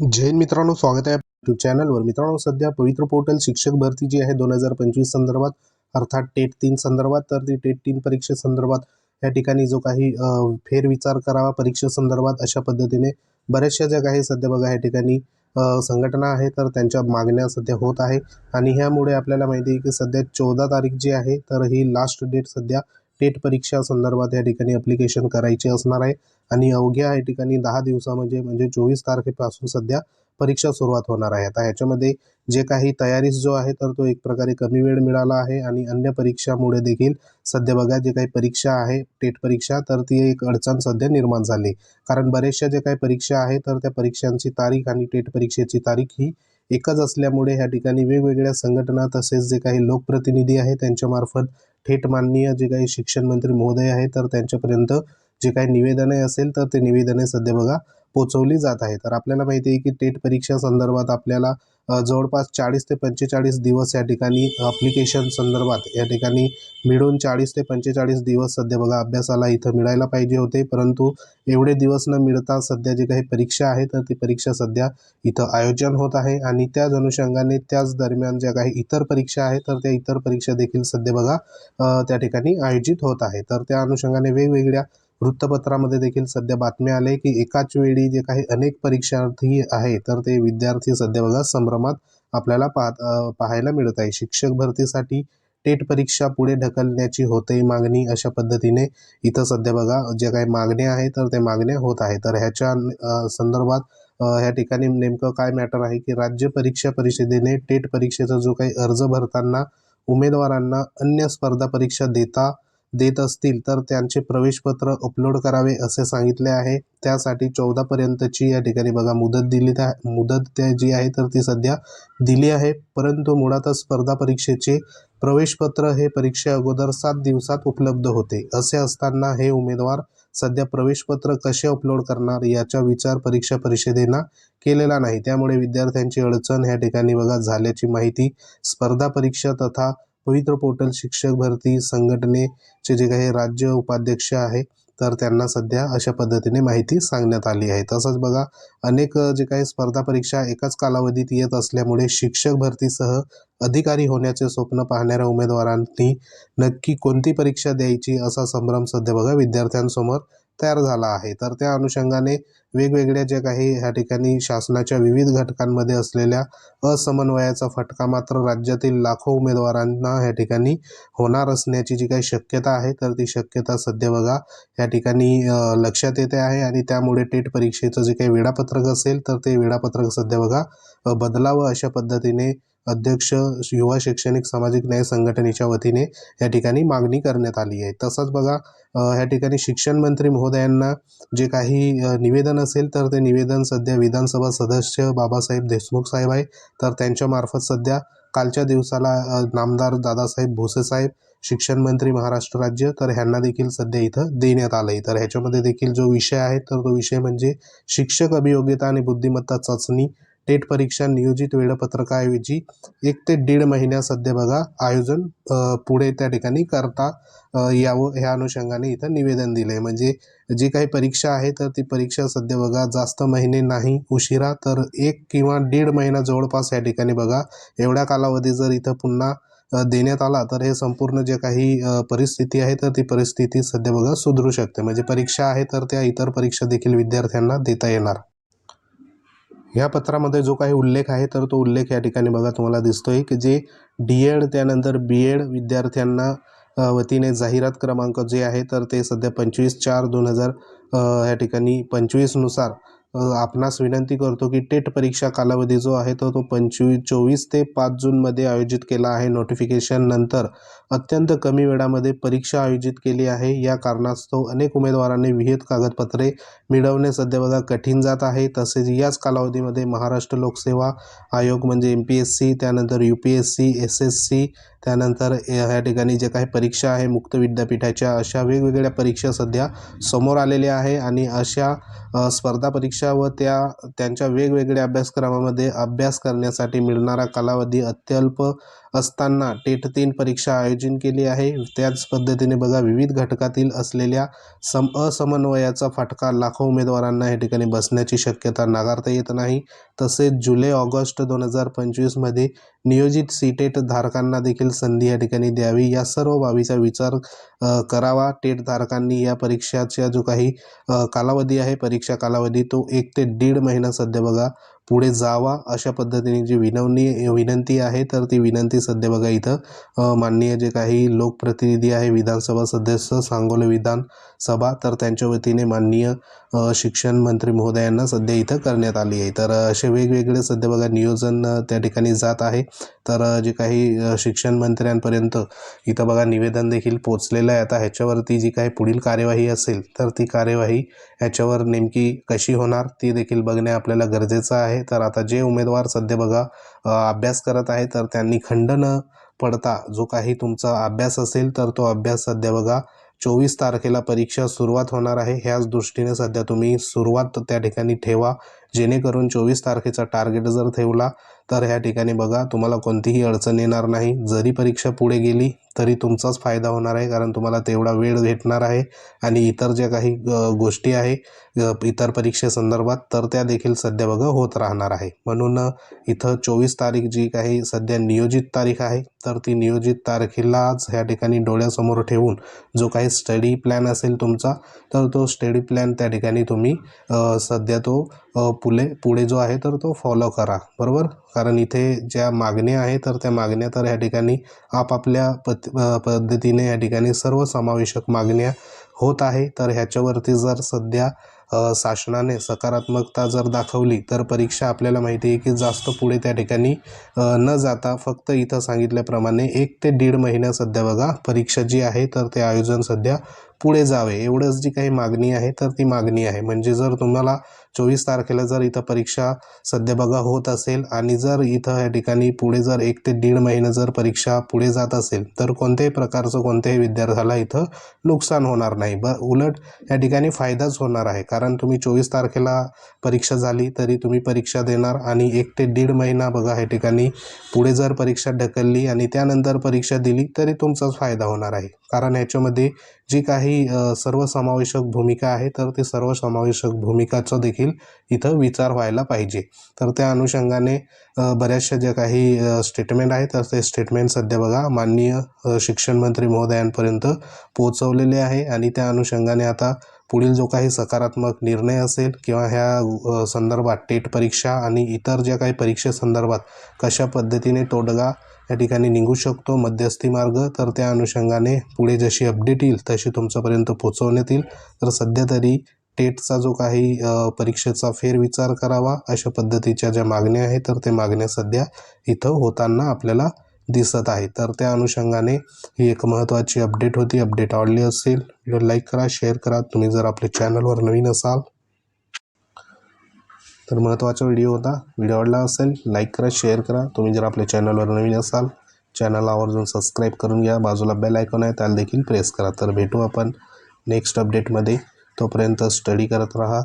जैन मित्रांनो स्वागत आहे यूट्यूब चॅनलवर मित्रांनो सध्या पवित्र पोर्टल शिक्षक भरती जी आहे दोन हजार पंचवीस संदर्भात अर्थात टेट तीन संदर्भात तर ती टेट तीन परीक्षेसंदर्भात या ठिकाणी जो काही फेरविचार करावा परीक्षेसंदर्भात अशा पद्धतीने बऱ्याचशा ज्या काही सध्या बघा या ठिकाणी संघटना आहे तर त्यांच्या मागण्या सध्या होत आहे. आणि ह्यामुळे आपल्याला माहिती आहे की सध्या चौदा तारीख जी आहे तर ही लास्ट डेट सध्या टेट परीक्षा संदर्भात या ठिकाणी अप्लिकेशन करायची असणार आहे. आणि अवघ्या या ठिकाणी दहा दिवसामध्ये म्हणजे चोवीस तारखेपासून सध्या परीक्षा सुरुवात होणार आहे. आता याच्यामध्ये जे काही तयारीस जो आहे तर तो एक प्रकारे कमी वेळ मिळाला आहे आणि अन्य परीक्षामुळे देखील सध्या बघा जे काही परीक्षा आहे टेट परीक्षा तर ती एक अडचण सध्या निर्माण झाली. कारण बऱ्याचशा जे काही परीक्षा आहे तर त्या परीक्षांची तारीख आणि टेट परीक्षेची तारीख ही एकच असल्यामुळे ह्या ठिकाणी वेगवेगळ्या संघटना तसेच जे काही लोकप्रतिनिधी आहेत त्यांच्यामार्फत थेट माननीय जे काही शिक्षण मंत्री महोदय आहे तर त्यांच्यापर्यंत जे काही निवेदने असेल तर ते निवेदने सध्या बघा पोचवली जात आहे. तर आपल्याला माहिती आहे की टेट परीक्षा संदर्भात आपल्याला जवळपास चाळीस ते पंचेचाळीस दिवस या ठिकाणी अप्लिकेशन संदर्भात या ठिकाणी मिळून चाळीस ते पंचेचाळीस दिवस सध्या बघा अभ्यासाला इथं मिळायला पाहिजे होते. परंतु एवढे दिवस न मिळता सध्या जी काही परीक्षा आहे तर ती परीक्षा सध्या इथं आयोजन होत आहे. आणि त्याच अनुषंगाने त्याच दरम्यान ज्या काही इतर परीक्षा आहेत तर त्या इतर परीक्षा देखील सध्या बघा त्या ठिकाणी आयोजित होत आहे. तर त्या अनुषंगाने वेगवेगळ्या वृत्तपत्रामध्ये देखील सध्या बातम्या आले की एकाच वेळी जे काही अनेक परीक्षार्थी आहे तर ते विद्यार्थी सध्या बघा संभ्रमात आपल्याला पाहत पाहायला मिळत आहे. शिक्षक भरतीसाठी टेट परीक्षा पुढे ढकलण्याची होते मागणी अशा पद्धतीने इथं सध्या बघा ज्या काही मागण्या आहेत तर त्या मागण्या होत आहे तर ह्याच्या संदर्भात ह्या ठिकाणी नेमकं काय मॅटर आहे की राज्य परीक्षा परिषदेने टेट परीक्षेचा जो काही अर्ज भरताना उमेदवारांना अन्य स्पर्धा परीक्षा देता देत असतील तर त्यांचे प्रवेशपत्र अपलोड करावे असे सांगितले आहे. त्यासाठी चौदापर्यंतची या ठिकाणी बघा मुदत दिली त्या मुदत त्या जी आहे तर ती सध्या दिली आहे. परंतु मुळातच स्पर्धा परीक्षेचे प्रवेशपत्र हे परीक्षे अगोदर सात दिवसात उपलब्ध होते. असे असताना हे उमेदवार सध्या प्रवेशपत्र कसे अपलोड करणार याचा विचार परीक्षा परिषदेनं केलेला नाही. त्यामुळे विद्यार्थ्यांची अडचण ह्या ठिकाणी बघा झाल्याची माहिती स्पर्धा परीक्षा तथा पवित्र पोर्टल शिक्षक भरती संघटनेचे जे काही राज्य उपाध्यक्ष आहे तर त्यांना सध्या अशा पद्धतीने माहिती सांगण्यात आली आहे. तसंच बघा अनेक जे काही स्पर्धा परीक्षा एकाच कालावधीत येत असल्यामुळे शिक्षक भरतीसह अधिकारी होण्याचे स्वप्न पाहणाऱ्या उमेदवारांनी नक्की कोणती परीक्षा द्यायची असा संभ्रम सध्या बघा विद्यार्थ्यांसमोर तयार झाला आहे. तर त्या अनुषंगाने वेगवेगळ्या ज्या काही ह्या ठिकाणी शासनाच्या विविध घटकांमध्ये असलेल्या असमन्वयाचा फटका मात्र राज्यातील लाखो उमेदवारांना ह्या ठिकाणी होणार असण्याची जी काही शक्यता आहे तर ती शक्यता सध्या बघा या ठिकाणी लक्षात येते आहे आणि त्यामुळे टेट परीक्षेचं जे काही वेळापत्रक असेल तर ते वेळापत्रक सध्या बघा बदलावं अशा पद्धतीने अध्यक्ष युवा शैक्षणिक सामाजिक न्याय संघटनेच्या वतीने या ठिकाणी मागणी करण्यात आली आहे. तसंच बघा ह्या ठिकाणी शिक्षण मंत्री महोदयांना जे काही निवेदन असेल तर ते निवेदन सध्या विधानसभा सदस्य बाबासाहेब देशमुख साहेब आहे. तर त्यांच्यामार्फत सध्या कालच्या दिवसाला नामदार दादासाहेब भुसेसाहेब शिक्षण मंत्री महाराष्ट्र राज्य तर ह्यांना देखील सध्या इथं देण्यात आलं आहे. तर ह्याच्यामध्ये देखील जो विषय आहे तर तो विषय म्हणजे शिक्षक अभियोग्यता आणि बुद्धिमत्ता चाचणी टेट परीक्षा नियोजित वेळापत्रकाऐवजी एक ते दीड महिन्या सध्या बघा आयोजन पुढे त्या ठिकाणी करता यावं ह्या अनुषंगाने इथं निवेदन दिलं आहे म्हणजे जी काही परीक्षा आहे तर ती परीक्षा सध्या बघा जास्त महिने नाही उशिरा तर एक किंवा दीड महिना जवळपास या ठिकाणी बघा एवढ्या कालावधी जर इथं पुन्हा देण्यात आला तर हे संपूर्ण जे काही परिस्थिती आहे तर ती परिस्थिती सध्या बघा सुधरू शकते. म्हणजे परीक्षा आहे तर त्या इतर परीक्षा देखील विद्यार्थ्यांना देता येणार. या पत्रामध्ये जो काही उल्लेख आहे तर तो उल्लेख या ठिकाणी बघा तुम्हाला दिसतोय की जे डी एड त्यानंतर बी एड विद्यार्थ्यांना वतीने जाहिरात क्रमांक जे आहे तर ते सध्या पंचवीस चार दोन हजार या ठिकाणी पंचवीसनुसार आपणास विनंती करतो की टेट परीक्षा कालावधी जो आहे तो तो पंचवीस चोवीस ते पाच जूनमध्ये आयोजित केला आहे. नोटिफिकेशन नंतर अत्यंत कमी वेळामध्ये परीक्षा आयोजित केली आहे. या कारणास्तव अनेक उमेदवारांनी विहित कागदपत्रे मिळवणे सध्या बघा कठीण जात आहे. तसेच याच कालावधीमध्ये महाराष्ट्र लोकसेवा आयोग म्हणजे एम पी एस सी त्यानंतर U P S C S S C त्यानंतर ह्या ठिकाणी जे काही परीक्षा आहे मुक्त विद्यापीठाच्या अशा वेगवेगळ्या परीक्षा सध्या समोर आलेल्या आहे. आणि अशा स्पर्धा परीक्षा व त्या त्यांच्या वेगवेगळ्या अभ्यासक्रमामध्ये अभ्यास करण्यासाठी मिळणारा कालावधी अत्यल्प असताना टेट तीन परीक्षा आयोजन केली आहे. त्याच पद्धतीने बघा विविध घटकातील असलेल्या सम असमन्वयाचा फटका लाखो उमेदवारांना या ठिकाणी बसण्याची शक्यता नाकारता येत नाही. तसेच जुलै ऑगस्ट दोन हजार पंचवीसमध्ये नियोजित सीटेट धारकांना देखील संधी या ठिकाणी द्यावी. या सर्व बाबीचा विचार करावा. टेट धारकांनी या परीक्षाचा जो काही कालावधी आहे परीक्षा कालावधी तो एक ते दीड महिना सध्या बघा पुढे जावा अशा पद्धतीने जी विनवणी विनंती आहे तर ती विनंती सध्या बघा इथं माननीय जे काही लोकप्रतिनिधी आहे विधानसभा सदस्य सांगोले विधानसभा तर त्यांच्या वतीने माननीय शिक्षण मंत्री महोदयांना सध्या इथं करण्यात आली आहे. तर असे वेगवेगळे सध्या बघा नियोजन त्या ठिकाणी जात आहे. तर जे काही शिक्षण मंत्र्यांपर्यंत इथं बघा निवेदन देखील पोचलेलं आहे. आता ह्याच्यावरती जी काही पुढील कार्यवाही असेल तर ती कार्यवाही ह्याच्यावर नेमकी कशी होणार ती देखील बघणे आपल्याला गरजेचं आहे. तर आता जे उमेदवार सध्या बघा अभ्यास करत आहे तर त्यांनी खंड न पडता जो काही तुमचा अभ्यास असेल तर तो अभ्यास सध्या बघा चोवीस तारखेला परीक्षा सुरुवात होणार आहे. ह्याच दृष्टीने सध्या तुम्ही सुरुवात त्या ठिकाणी ठेवा. जेणेकरून चोवीस तारखेचा टार्गेट जर ठेवला तर ह्या ठिकाणी बघा तुम्हाला कोणतीही अडचण येणार नाही. जरी परीक्षा पुढे गेली तरी तुमचाच फायदा होणार आहे कारण तुम्हाला तेवढा वेळ भेटणार आहे. आणि इतर ज्या काही गोष्टी आहे इतर परीक्षेसंदर्भात तर त्या देखील सध्या बघा होत राहणार आहे. म्हणून इथं चोवीस तारीख जी काही सध्या नियोजित तारीख आहे तर ती नियोजित तारखेलाच ह्या ठिकाणी डोळ्यासमोर ठेवून जो काही स्टडी प्लॅन असेल तुमचा तर तो स्टडी प्लॅन त्या ठिकाणी तुम्ही सध्या तो पुले पुढे जो आहे तर तो फॉलो करा बरोबर? कारण इथे ज्या मागण्या आहे तर त्या मागण्या तर या ठिकाणी आपापल्या पत पद्धतीने या ठिकाणी सर्वसमावेशक मागण्या होत आहे. तर ह्याच्यावरती जर सध्या शासनाने सकारात्मकता जर दाखवली तर परीक्षा आपल्याला माहिती आहे की जास्त पुढे त्या ठिकाणी न जाता फक्त इथं सांगितल्याप्रमाणे एक ते दीड महिना सध्या बघा परीक्षा जी आहे तर ते आयोजन सध्या पुढे जावे एवढंच जी काही मागणी आहे तर ती मागणी आहे. म्हणजे जर तुम्हाला चोवीस तारखेला जर इथं परीक्षा सध्या बघा होत असेल आणि जर इथं या ठिकाणी पुढे जर एक ते दीड महिना जर परीक्षा पुढे जात असेल तर कोणत्याही प्रकारचं कोणत्याही विद्यार्थ्याला इथं नुकसान होणार नाही. ब उलट या ठिकाणी फायदाच होणार आहे. कारण तुम्ही चोवीस तारखेला परीक्षा झाली तरी तुम्ही परीक्षा देणार आणि एक ते दीड महिना बघा या ठिकाणी पुढे जर परीक्षा ढकलली आणि त्यानंतर परीक्षा दिली तरी तुमचाच फायदा होणार आहे. कारण ह्याच्यामध्ये जी काही सर्वसमावेशक भूमिका आहे तर ते सर्वसमावेशक भूमिकाचा देखील इथं विचार व्हायला पाहिजे. तर त्या अनुषंगाने बऱ्याचशा ज्या काही स्टेटमेंट आहेत तर ते स्टेटमेंट सध्या बघा माननीय शिक्षण मंत्री महोदयांपर्यंत पोहोचवलेले आहे. आणि त्या अनुषंगाने आता पुढील जो काही सकारात्मक निर्णय असेल किंवा ह्या संदर्भात टेट परीक्षा आणि इतर ज्या काही परीक्षेसंदर्भात कशा पद्धतीने तोडगा या ठिकाणी निघू शकतो. मध्यस्थी मार्ग तर त्या अनुषंगाने पुढे जशी अपडेट येईल तशी तुमच्यापर्यंत पोहोचवण्यात येईल. तर सध्या तरी टेटचा जो काही परीक्षेचा फेरविचार करावा अशा पद्धतीच्या ज्या मागण्या आहेत तर ते मागण्या सध्या इथं होताना आपल्याला दिसत आहे तर त्या अनुषंगाने ही एक महत्त्वाची अपडेट होती. अपडेट आवडली असेल व्हिडिओ लाईक करा शेअर करा. तुम्ही जर आपल्या चॅनलवर नवीन असाल तर महत्त्वाचा व्हिडिओ होता. व्हिडिओ आवडला असेल लाईक करा शेअर करा. तुम्ही जर आपल्या चॅनलवर नवीन असाल चॅनल आवर्जून सबस्क्राईब करून घ्या. बाजूला बेल आयकॉन आहे त्याला देखील प्रेस करा. तर भेटू आपण नेक्स्ट अपडेटमध्ये तोपर्यंत स्टडी करत राहा.